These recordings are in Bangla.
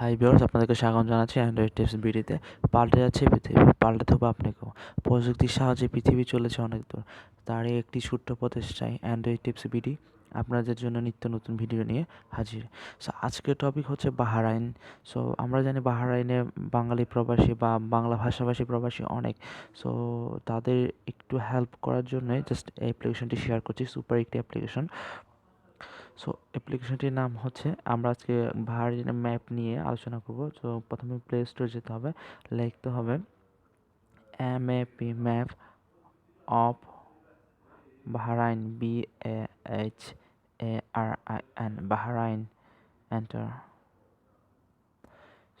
হাই ভিউয়ার্স আপনাদেরকে স্বাগত জানাচ্ছি অ্যান্ড্রয়েড টিপস বিডিতে পাল্টে যাচ্ছে পৃথিবী পাল্টাতে হবে আপনাকেও। প্রযুক্তির সাহায্যে পৃথিবী চলেছে অনেক দূর। তারই একটি ছোট্ট প্রচেষ্টায় অ্যান্ড্রয়েড টিপস বিডি আপনাদের জন্য নিত্য নতুন ভিডিও নিয়ে হাজির। সো আজকের টপিক হচ্ছে বাহারাইন সো আমরা জানি বাহারাইনে বাঙালি প্রবাসী বা বাংলা ভাষাভাষী প্রবাসী অনেক। সো তাদের একটু হেল্প করার জন্যই জাস্ট অ্যাপ্লিকেশনটি শেয়ার করছি সুপার একটি অ্যাপ্লিকেশন সো অ্যাপ্লিকেশনটির নাম হচ্ছে, আমরা আজকে ভার্জিন ম্যাপ নিয়ে আলোচনা করব। তো প্রথমে প্লে স্টোর যেতে হবে, লিখতে হবে M A P map of Bahrain B A H R A I N Bahrain enter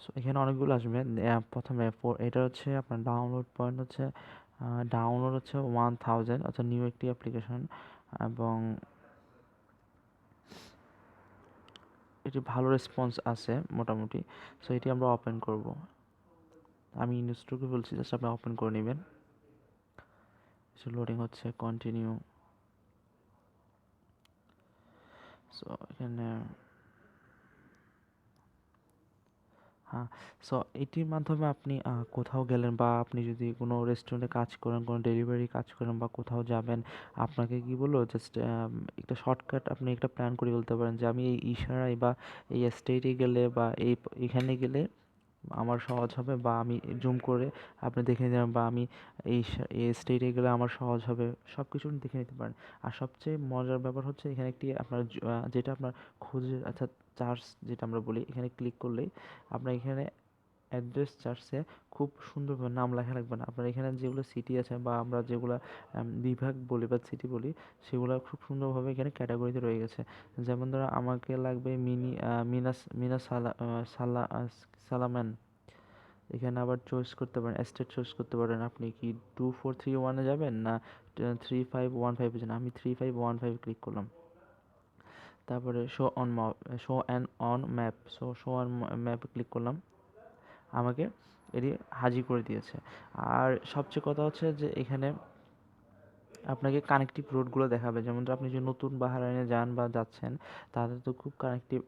so এখানে অনেকগুলো আসবে। প্রথমে এটা হচ্ছে আপনার ডাউনলোড পয়েন্ট হচ্ছে ডাউনলোড হচ্ছে ওয়ান থাউজেন্ড অর্থাৎ নিউ একটি অ্যাপ্লিকেশন এবং এটি ভালো রেসপন্স আছে মোটামুটি। সো এটি আমরা ওপেন করব। আমি ইনস্টুকে বলছি জাস্ট আপনি ওপেন করে নেবেন। লোডিং হচ্ছে কন্টিনিউ সো এখানে হ্যাঁ সো এটির মাধ্যমে আপনি কোথাও গেলেন বা আপনি যদি কোনো রেস্টুরেন্টে কাজ করেন, কোনো ডেলিভারি কাজ করেন বা কোথাও যাবেন, আপনাকে কি বলব জাস্ট একটা শর্টকাট আপনি একটা প্ল্যান করে বলতে পারেন যে আমি এই ইশারায় বা এই স্টেটে গেলে বা এই, এখানে গেলে আমার সহজ হবে বা আমি জুম করে আপনি দেখে নিতে বা আমি এই এই স্টেটে গেলে আমার সহজ হবে সব কিছু দেখে নিতে পারেন। আর সবচেয়ে মজার ব্যাপার হচ্ছে এখানে একটি আপনার যেটা আপনার খোঁজের, অর্থাৎ চার্জ যেটা আমরা বলি, এখানে ক্লিক করলেই আপনার এখানে অ্যাড্রেস চার্টসে খুব সুন্দরভাবে নাম লেখা লাগবে না আপনার এখানে যেগুলো সিটি আছে বা আমরা যেগুলো বিভাগ বলি বা সিটি বলি, সেগুলো খুব সুন্দরভাবে এখানে ক্যাটাগরিতে রয়ে গেছে। যেমন ধরো আমাকে লাগবে মিনি মিনাস মিনা সালা সালা সালাম্যান এখানে আবার চয়েস করতে পারেন স্টেট চয়েস করতে পারেন। আপনি কি টু ফোর থ্রি ওয়ানে যাবেন না থ্রি ফাইভ ওয়ান ফাইভে যান? আমি three five one five click করলাম। তারপরে show on show and on map so show on ম্যাপে ক্লিক করলাম। আমাকে এটি হাজির করে দিয়েছে। আর সবচেয়ে কথা হচ্ছে যে এখানে আপনাকে কানেকটিভ রোডগুলো দেখাবে। যেমন আপনি যে নতুন বাহারাইনে যান বা যাচ্ছেন, তাদের তো খুব কানেকটিভ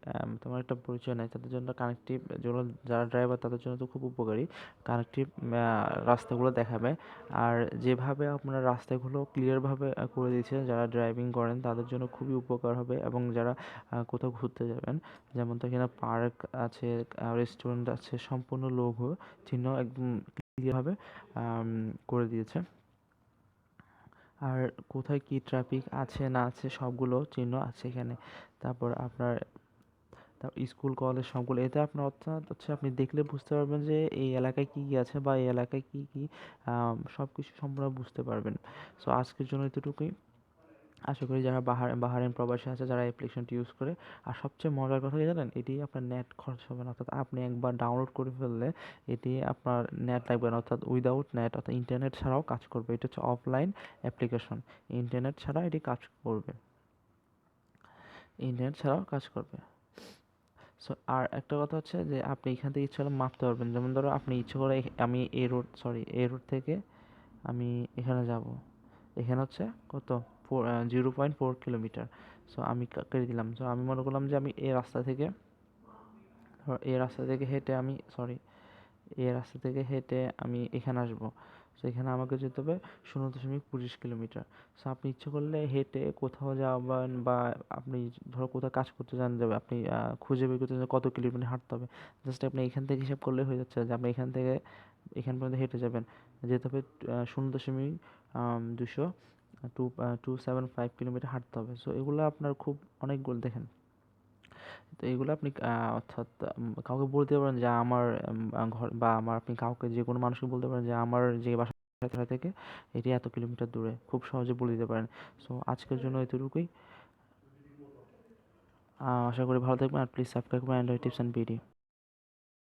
তোমার একটা পরিচয় নেই। তাদের জন্য কানেকটিভ যেগুলো যারা ড্রাইভার তাদের জন্য তো খুব উপকারী। কানেকটিভ রাস্তাগুলো দেখাবে। আর যেভাবে আপনার রাস্তাগুলো ক্লিয়ারভাবে করে দিয়েছে, যারা ড্রাইভিং করেন তাদের জন্য খুবই উপকার হবে এবং যারা কোথাও ঘুরতে যাবেন যেমন তো এখানে পার্ক আছে রেস্টুরেন্ট আছে, সম্পূর্ণ লঘু চিহ্ন একদম ক্লিয়ারভাবে করে দিয়েছে। আর কোথায় কি ট্রাফিক আছে, না আছে, সবগুলো চিহ্ন আছে এখানে। তারপর আপনার স্কুল কলেজ সবগুলো, এতে আপনার অর্থাৎ হচ্ছে আপনি দেখলে বুঝতে পারবেন যে এই এলাকায় কী কী আছে বা এই এলাকায় কী কী সব কিছু সম্পূর্ণ বুঝতে পারবেন। সো আজকের জন্য এতটুকুই। আশা করি যারা বাহার বাহারেন প্রবাসী আছে, যারা অ্যাপ্লিকেশনটি ইউজ করে, আর সবচেয়ে মজার কথা কি জানেন? এটি আপনার নেট খরচ হবে না। অর্থাৎ আপনি একবার ডাউনলোড করে ফেললে এটি আপনার নেট লাগবে না। অর্থাৎ উইদাউট নেট অর্থাৎ ইন্টারনেট ছাড়াও কাজ করবে। এটা হচ্ছে অফলাইন অ্যাপ্লিকেশন ইন্টারনেট ছাড়া এটি কাজ করবে। ইন্টারনেট ছাড়াও কাজ করবে। সো আর একটা কথা হচ্ছে যে, আপনি এখান থেকে ইচ্ছা হলে মাপতে পারবেন। যেমন ধরো, আপনি ইচ্ছে করে আমি a road sorry a road থেকে আমি এখানে যাব। এখানে হচ্ছে কত? Four zero point four kilometre so আমি কেটে দিলাম। সো আমি মনে করলাম যে আমি এই রাস্তা থেকে এই রাস্তা থেকে হেঁটে আমি সরি এই রাস্তা থেকে হেঁটে আমি এখানে আসব। সো এখানে আমাকে যেতে হবে শূন্য দশমিক পঁচিশ কিলোমিটার। সো আপনি ইচ্ছে করলে হেঁটে কোথাও যাবেন বা আপনি ধরো কোথাও কাজ করতে যান যাবে আপনি খুঁজে বের করতে কত কিলোমিটার হাঁটতে হবে। জাস্ট আপনি এখান থেকে হিসাব করলে হয়ে যাচ্ছে যে আপনি এখান থেকে, এখান পর্যন্ত হেঁটে যাবেন। যেতে হবে শূন্য দশমিক দুশো two two seven five kilometre হাঁটতে হবে। সো এগুলো আপনার খুব অনেক অনেকগুলো দেখেন। তো এগুলো আপনি অর্থাৎ কাউকে বলতে পারেন যে আমার ঘর, বা আমার আপনি কাউকে যে কোনো মানুষকে বলতে পারেন যে আমার যে বাসা থেকে এটি এত কিলোমিটার দূরে। খুব সহজে বলে দিতে পারেন। সো আজকের জন্য এতটুকুই। আশা করি ভালো থাকবেন আর প্লিজ সাবস্ক্রাইব করবেন অ্যান্ড্রয়েড টিপস অ্যান্ড বিডি